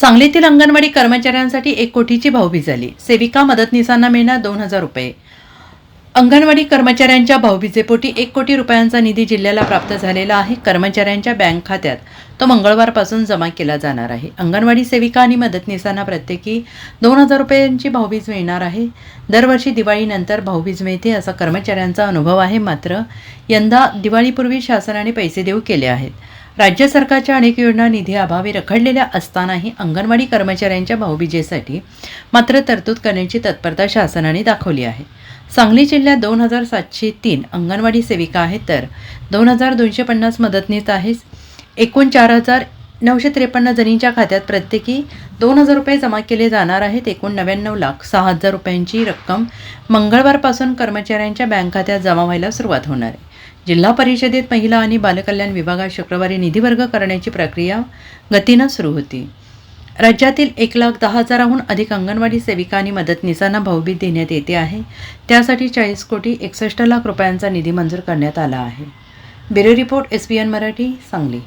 सांगलीतील अंगणवाडी कर्मचाऱ्यांसाठी एक कोटीची भाऊबीज झाली सेविका मदतनीसांना मिळणार दोन हजार रुपये. अंगणवाडी कर्मचाऱ्यांच्या भाऊबीजेपोटी एक कोटी रुपयांचा निधी जिल्ह्याला प्राप्त झालेला आहे. कर्मचाऱ्यांच्या बँक खात्यात तो मंगळवारपासून जमा केला जाणार आहे. अंगणवाडी सेविका आणि मदतनीसांना प्रत्येकी दोन हजार रुपयांची भाऊबीज मिळणार आहे. दरवर्षी दिवाळीनंतर भाऊबीज मिळते असा कर्मचाऱ्यांचा अनुभव आहे. मात्र यंदा दिवाळीपूर्वी शासनाने पैसे देऊ केले आहेत. राज्य सरकारच्या अनेक योजना निधी अभावी रखडलेल्या असतानाही अंगणवाडी कर्मचाऱ्यांच्या भाऊबीजेसाठी मात्र तरतूद करण्याची तत्परता शासनाने दाखवली आहे. सांगली जिल्ह्यात दोन हजार सातशे तीन अंगणवाडी सेविका आहेत तर दोन हजार दोनशे पन्नास मदतनीस आहेत. एकूण चार हजार नऊशे त्रेपन्न जणींच्या खात्यात प्रत्येकी दोन हजार रुपये जमा केले जाणार आहेत. एकूण नव्याण्णव लाख सहा हजार रुपयांची रक्कम मंगळवारपासून कर्मचाऱ्यांच्या बँक खात्यात जमा व्हायला सुरुवात होणार आहे. जिल्हा परिषदेत महिला आणि बालकल्याण विभागात शुक्रवारी निधी वर्ग करण्याची प्रक्रिया गतीनं सुरू होती. राज्यातील एक लाख दहा हजाराहून अधिक अंगणवाडी सेविका आणि मदतनीसांना भाऊबीज देण्यात येते आहे. त्यासाठी चाळीस कोटी एकसष्ट लाख रुपयांचा निधी मंजूर करण्यात आला आहे. Bureau report S B N Marathi Sangli.